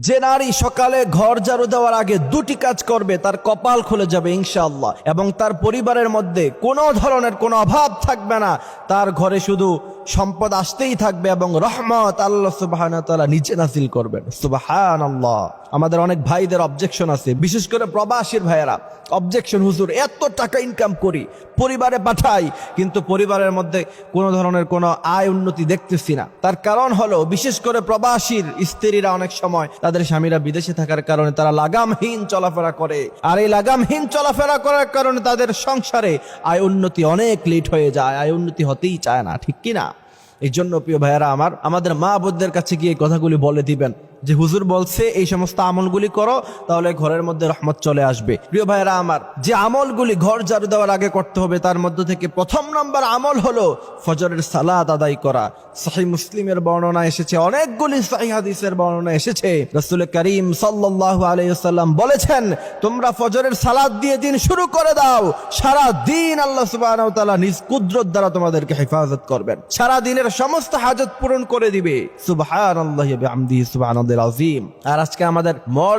যে নারী সকালে ঘর ঝাড়ু দেওয়ার আগে দুটি কাজ করবে, তার কপাল খুলে যাবে ইনশাআল্লাহ। এবং তার পরিবারের মধ্যে কোনো ধরনের কোনো অভাব থাকবে না। তার ঘরে শুধু সম্পদ আসতেই থাকবে এবং রহমত আল্লাহ সুবাহান তাআলা নিচে নাসিল করবেন। সুবাহান আল্লাহ আমাদের অনেক ভাইদের অবজেকশন আছে। বিশেষ করে প্রবাসীর ভাইয়েরা। অবজেকশন হুজুর, এত টাকা ইনকাম করি, পরিবারে পাঠাই, কিন্তু পরিবারের মধ্যে কোনো ধরনের কোনো আয় উন্নতি দেখতেছি না। তার কারণ হলো, বিশেষ করে প্রবাসীর স্ত্রীরা অনেক সময় তাদের স্বামীরা বিদেশে থাকার কারণে তারা লাগামহীন চলাফেরা করে। আর এই লাগামহীন চলাফেরা করার কারণে তাদের সংসারে আয় উন্নতি অনেক লেট হয়ে যায়, আয় উন্নতি হতেই চায় না, ঠিক কি না এই জন্য প্রিয় ভাইয়েরা আমার আমাদের মা বোনদের কাছে গিয়ে কথাগুলি বলে দিবেন। যে হুজুর বলছে, এই সমস্ত আমলগুলি করো, তাহলে ঘরের মধ্যে রহমত চলে আসবে। প্রিয় ভাইয়েরা আমার, যে আমলগুলি ঘর ঝাড়ু দেওয়ার আগে করতে হবে, তার মধ্য থেকে প্রথম নম্বর আমল হলো ফজরের সালাদ আদায় করা। সাহি মুসলিমের বর্ণনা এসেছে, অনেকগুলি সাহি হাদিসের বর্ণনা এসেছে। রসুল করিম সাল্লাল্লাহু আলাইহি সাল্লাম বলেছেন, তোমরা ফজরের সালাদ দিয়ে দিন শুরু করে দাও, সারা দিন আল্লাহ তাআলা নিজ কুদরত দ্বারা তোমাদেরকে হেফাজত করবেন। সারা দিনের সমস্ত হাজত পূরণ করে দিবে। সুবহানাল্লাহি ওয়া বিহামদিহি সুবহানাল্লাহিল আযীম আর আজকে আমাদের মড